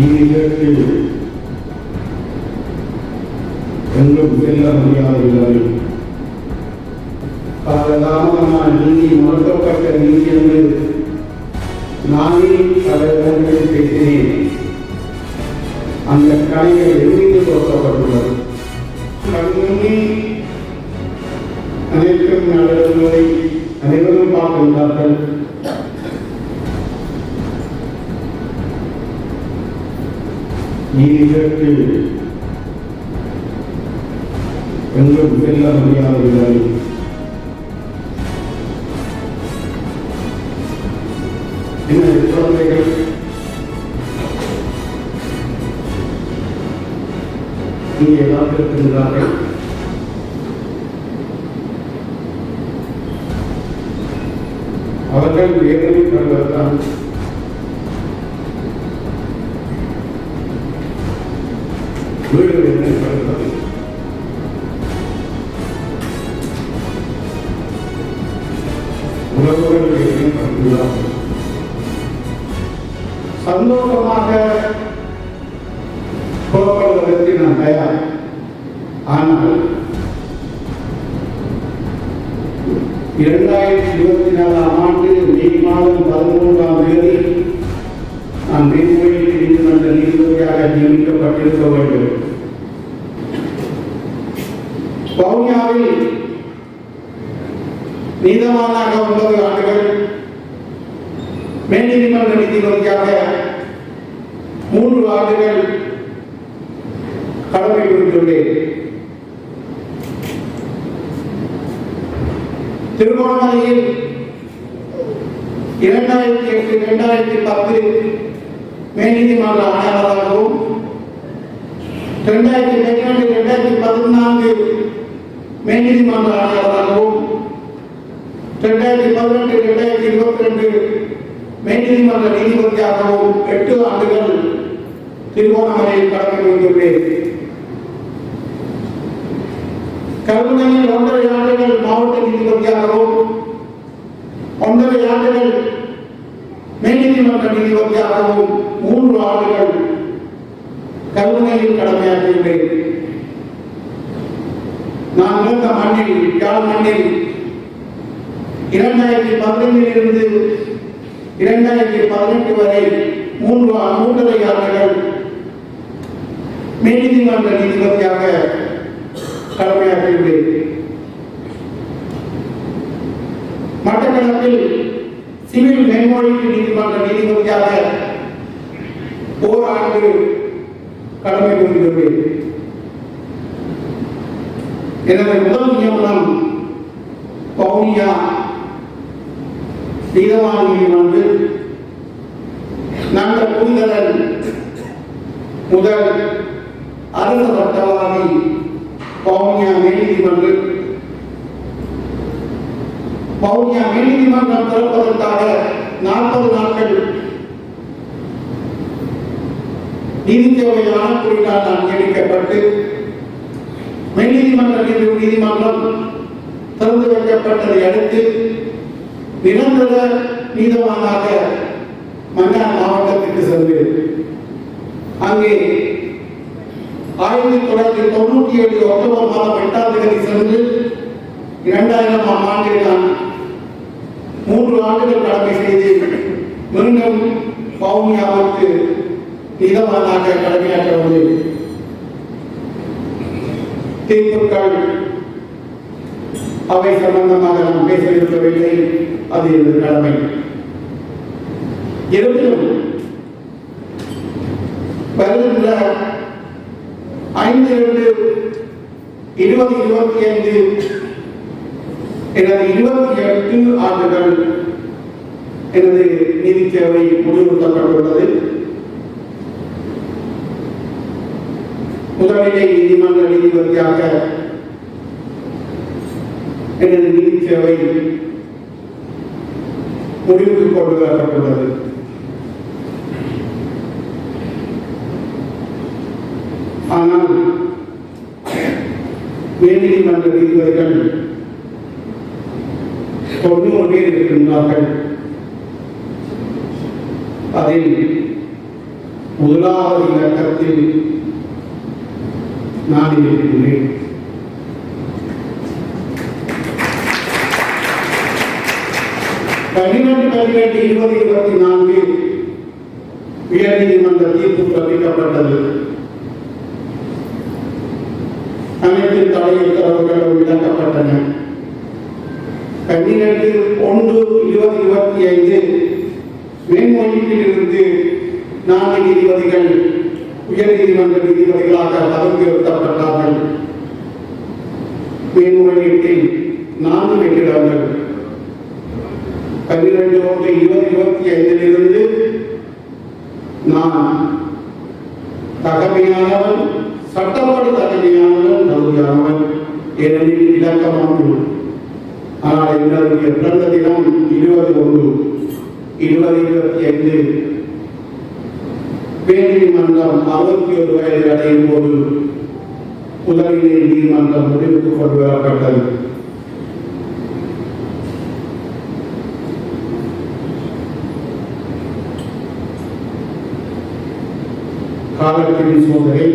நீதிக்கு எங்கும் செல்ல முடியாதவர்கள் காலதாமதமான நீதி மறுக்கப்பட்ட நீதி என்று நானே பல இடங்களில் பேசினேன். அந்த கலைகள் எங்கிருந்து கண்முன்னே அனைத்தும் அனைவரும் பார்க்கின்றார்கள் நீதிகளுக்கு எங்கும் செல்ல முடியாதவர்கள் என்ன குழந்தைகள். இங்கே காத்திருக்கின்றார்கள் அவர்கள் வேதனை படுவதுதான் வீடு வேதனை படுவது உறவுகள் சந்தோஷமாக புறப்படுவதற்கு நான் தயார். ஆனால் இரண்டாயிரத்தி இருபத்தி நாலாம் ஆண்டு மே மாதம் பதிமூன்றாம் தேதி நான் மேன்மொழி நீதிமன்ற நீதிபதியாக நியமிக்கப்பட்டிருக்க வேண்டும். வவுனியாவில் நீதமானாக ஒன்பது ஆண்டுகள் மேல்நீதிமன்ற நீதிபதியாக மூன்று ஆண்டுகள் கடமை புரிந்துள்ளேன். திருகோணமலையில் இரண்டாயிரத்தி எட்டு இரண்டாயிரத்தி பத்து மேல்நீதிமன்ற ஆணையாளராகவும் இரண்டாயிரத்தி பதினெட்டு இரண்டாயிரத்தி பதினான்கு மேல் நீதிமன்ற ஆணையாளராகவும் இரண்டாயிரத்தி பதினெட்டு இரண்டாயிரத்தி இருபத்தி ரெண்டு மேல் நீதிமன்ற நீதிபதியாகவும் எட்டு ஆண்டுகள் திருவோணமலையில் கடமை புரிந்துள்ளேன் கருணையில் ஒன்றரை ஆண்டுகள் மாவட்ட நீதிபதியாகவும் ஒன்றரை ஆண்டுகள் மேல் நீதிமன்ற நீதிபதியாகவும் மூன்று ஆண்டுகள் கருணையில் கடமையாற்றியுள்ளேன். நான் மூத்த மண்ணில் யாழ் மண்ணில் இரண்டாயிரத்தி பதினைந்திலிருந்து இரண்டாயிரத்தி பதினெட்டு வரை மூன்று மூன்றரை ஆண்டுகள் மேல் நீதிமன்ற நீதிபதியாக கடமையாற்றியுள்ளேன். மட்டக்களப்பில் சிவில் மேல்மொழிக்கு நீதிமன்ற நீதிபதியாக ஓராண்டு கடமை புரிந்துள்ளேன். எனவே முதல் நியமனம் பவுனியா நீதவான் வந்து நாங்கள் புரிதலன் முதல் அரச வட்டவாதி பவுனியா மேல் நீதிமன்றில் பவுனியா மேல் நீதிமன்றம் திறப்பதற்காக நாற்பது நாட்கள் நீதித்துறை ஆணைக்குறியால் நான் கேட்கப்பட்டு நீதிமன்றம் என்று நீதிமன்றம் திறந்து வைக்கப்பட்டதை அடுத்து நிரந்தர நீதவானாக மன்னார் மாவட்டத்திற்கு சென்று அங்கே ஆயிரத்தி தொள்ளாயிரத்தி தொண்ணூற்றி ஏழு அக்டோபர் மாதம் எட்டாம் தேதி சென்று இரண்டாயிரம் ஆம் ஆண்டில் நான் மூன்று ஆண்டுகள் கடமை செய்து மீண்டும் பவுனியாவுக்கு நிதமானாக கடமையாற்ற வந்தேன். தீர்ப்புகள் அவை சம்பந்தமாக நாம் பேச அது எனது கடமை. இருப்பினும் வருகின்ற ஐந்து இரண்டு இருபது இருபத்தி ஐந்து எனது இருபத்தி எட்டு ஆண்டுகள் எனது நீதி சேவை முடிவுறுத்தப்பட்டுள்ளது முதல்நிலை நீதிமன்ற நீதிபதியாக எனது நீதி சேவை முடிவுக்கு கொண்டு வரப்பட்டுள்ளது. ஆனால் மேல்நீதிமன்ற நீதிபதிகள் தொண்ணூறு பேர் இருக்கின்றார்கள். அதில் முதலாவது இலக்கத்தில் நான் இருக்கின்றேன் பன்னிரண்டு பன்னிரண்டு இருபது இருபத்தி நான்கு உயர்நீதிமன்ற தீர்ப்பு பிறப்பிக்கப்பட்டது. அனைத்து தடை உத்தரவுகளும் விளக்கப்பட்டன. பன்னிரண்டு ஒன்று இருபது இருபத்தி ஐந்து மேன்மொழியிலிருந்து நான்கு நீதிபதிகள் உயர்நீதிமன்ற நீதிபதிகளாக பதவி உயர்த்தப்பட்டார்கள். மேல்முறையீட்டில் நான்கு வெற்றிடங்கள். பன்னிரண்டு ஒன்று இருபது இருபத்தி ஐந்திலிருந்து நான் தகமையானவன் சட்டப்படி தகமையானவன் தகுதியானவன் ஏனெனில் இலக்கமாகும் ஆனால் என்னுடைய பிறந்த தினம் இருபது ஒன்று இருபது இருபத்தி ஐந்து நீதிமன்றம் அறுபத்தி ஒரு வயது அடையும் போது உதவிநிலை நீதிமன்றம் முடிவுக்கு கொண்டு வரப்பட்டது காலத்தின் சோதனை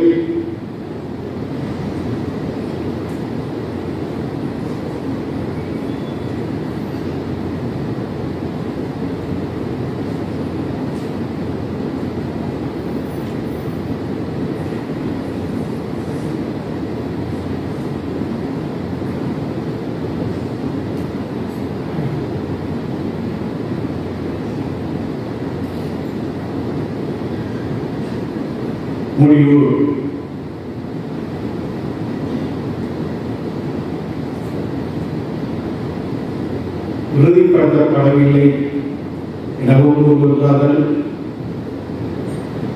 முடிவு. இறுதிப்படுத்தப்படவில்லை எனவும் கூறுகின்றார்கள்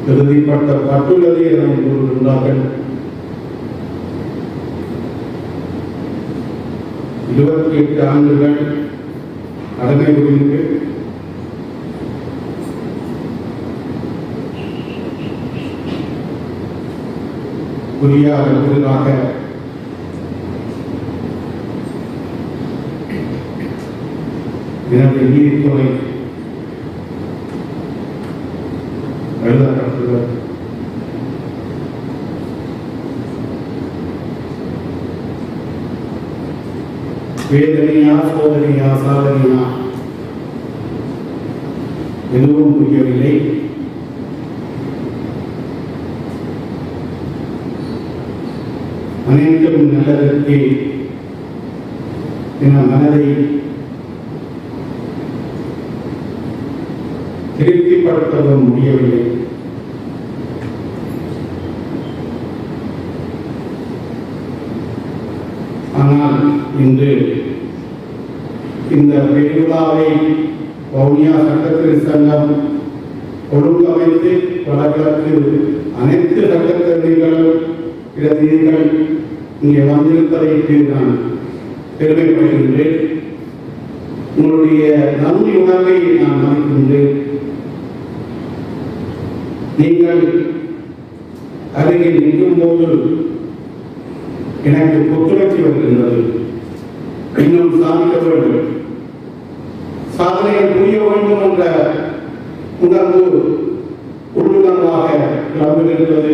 இறுதிப்படுத்தப்பட்டுள்ளது எனவும் கூறுகின்றார்கள் இருபத்தி எட்டு ஆண்டுகள் கடமை புரிந்து குறியாக எனது நீதித்துறை எழுதப்பட்டுள்ளது வேதனையா சோதனையா சாதனையா? எதுவும் புரியவில்லை. அனைத்தும் நல்லதற்கு. என மனதை திருப்திப்படுத்தவும் முடியவில்லை. ஆனால் இன்று இந்த பெருவிழாவை வவுனியா சட்டத்திரு சங்கம் ஒழுங்கமைத்து வடகிழக்கு அனைத்து சில பிரதிநிதிகள் இங்கே வந்திருப்பதற்கு நான் பெருமைப்படுகின்றேன். உங்களுடைய நன்றி உணர்வை நான் மதிக்கின்றேன். நீங்கள் அருகில் நிற்கும் போது எனக்கு புத்துணர்ச்சி வருகின்றது. இன்னும் சாதிக்க வேண்டும். சாதனையை புரிய வேண்டும் என்ற உணர்வு உள்ளுணர்வாக கிளம்புகின்றது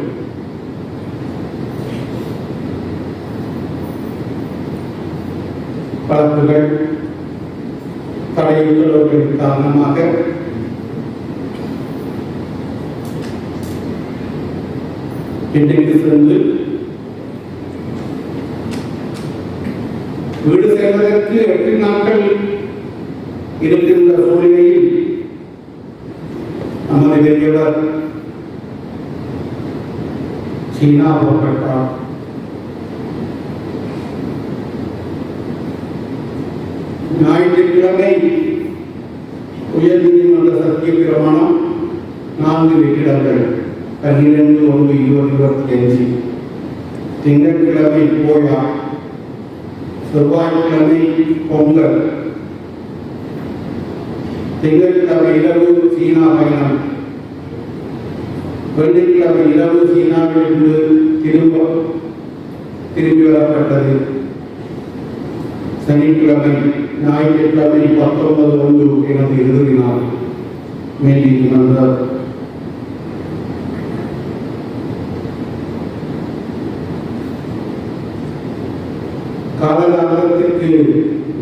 வழக்குகள் தடையுள்ளவர்களின் காரணமாக இன்றைக்கு சென்று வீடு செல்வதற்கு எட்டு நாட்கள் இருக்கின்ற சூழ்நிலையில் நமது பெரியவர் சீனா புறப்பட்டார் ஞாயிற்றுக்கிழமை உயர்நீதிமன்ற சத்திய பிரமாணம் நான்கு வெற்றிடங்கள் பன்னிரண்டு ஒன்று இருபது இருபத்தி அஞ்சு திங்கட்கிழமை போயா செவ்வாய்க்கிழமை பொங்கல். திங்கட்கிழமை இரவு சீனா பயணம். வெள்ளிக்கிழமை இரவு சீனாவிலிருந்து திரும்ப திரும்பி வரப்பட்டது. சனிக்கிழமை ஞாயிற்றுக்கிழமை பத்தொன்பது ஒன்று எனது இறுதி நாள் மேல் நீதிமன்ற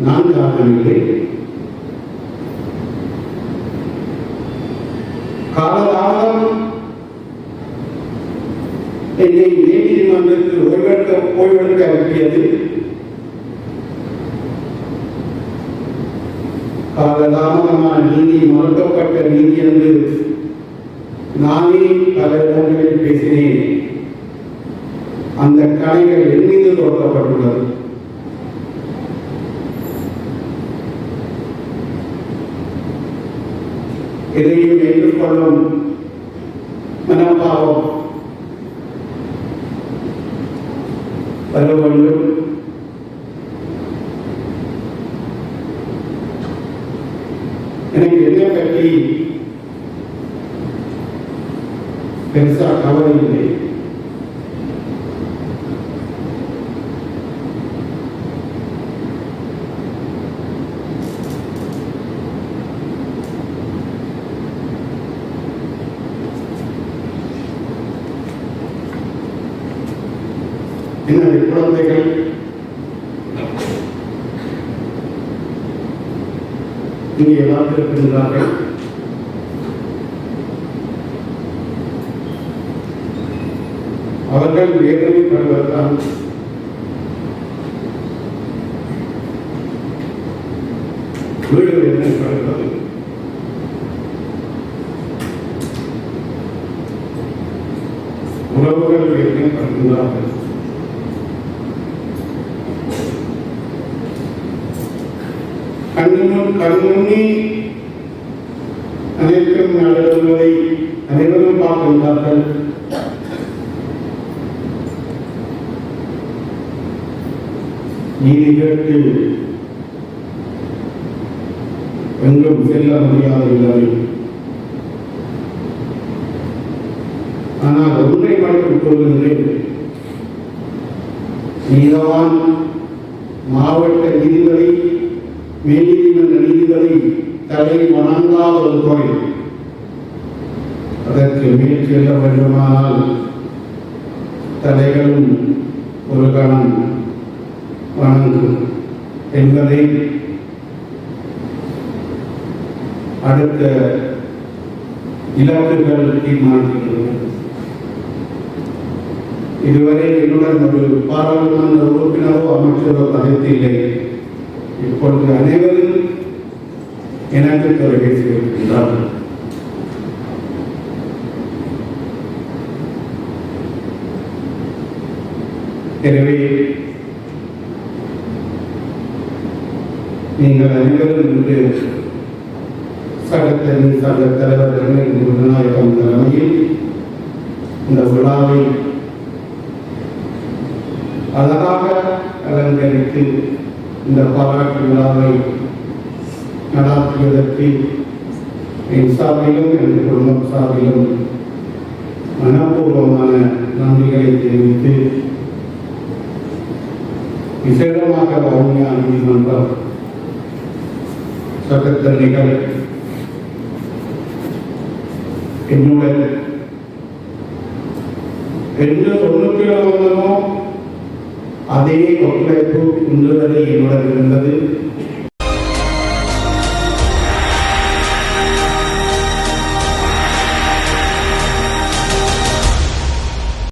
நான் காரணமில்லை. காலகாலம் என்னை நீதிமன்றத்தில் ஓய்வெடுக்க ஓய்வெடுக்க காலதாமதமான நீதி மறுக்கப்பட்ட நீதி என்று நானே பல இடங்களில் பேசினேன். அந்த கலைகள் என் மீது தொடரப்பட்டுள்ளது எதையும் ஏற்றுக்கொள்ளும் மனப்பாவம். வர வேண்டும் எனக்கு என்ன பற்றி பெருசா கவலை இல்லை எனது குழந்தைகள் இங்கே வாழ்ந்திருக்கின்றார்கள் அவர்கள் வேதனை வேதனைப்படுவதுதான் வீடு வேதனை வேதனைப்படுவது உறவுகள் வேதனை வேதனைப்படுகின்றார்கள் கண்ணும் கண்முன்னே அனைத்தும் நடத்துவதை அனைவரும் பார்க்கின்றார்கள் நீதி கேட்டு எங்கும் செல்ல முடியாதவில்லை ஆனால் ஒன்றை மட்டும் கூறுகின்றேன் நீதவான் மாவட்ட நீதிபதி மேல்நீதிமன்ற நீதிபதி தலை வணங்காத ஒரு கோயில். அதற்கு மேல் செல்ல வேண்டுமானால் தலைகளும் ஒரு கணம் வணங்கும் என்பதை அடுத்த இலக்குகள் தீர்மானிக்கின்றன. இதுவரை என்னுடன் ஒரு பாராளுமன்ற உறுப்பினரோ அமைச்சரோ கதைத்தில்லை இப்பொழுது அனைவரும் இணைந்து தொலைபேசி இருக்கின்றார்கள் எனவே நீங்கள் அனைவரும் இன்று சட்டத்தனி சங்க தலைவர் ரமேஷ் விநாயகம் தலைமையில் இந்த விழாவை அழகாக அலங்கரித்து இந்த பாராட்டு விழாவை நடாத்தியதற்கு என் சார்பிலும் எனது குடும்பம் சார்பிலும் மனப்பூர்வமான நன்றிகளை தெரிவித்து விசேடமாக வவுனியா நீதிமன்றம் சட்டத்தரணிகள் என்னுடன் எந்த தொண்ணூற்றி வந்தனோ அதே ஒத்துழைப்பு இன்று வரை என்னுடன் இருந்தது.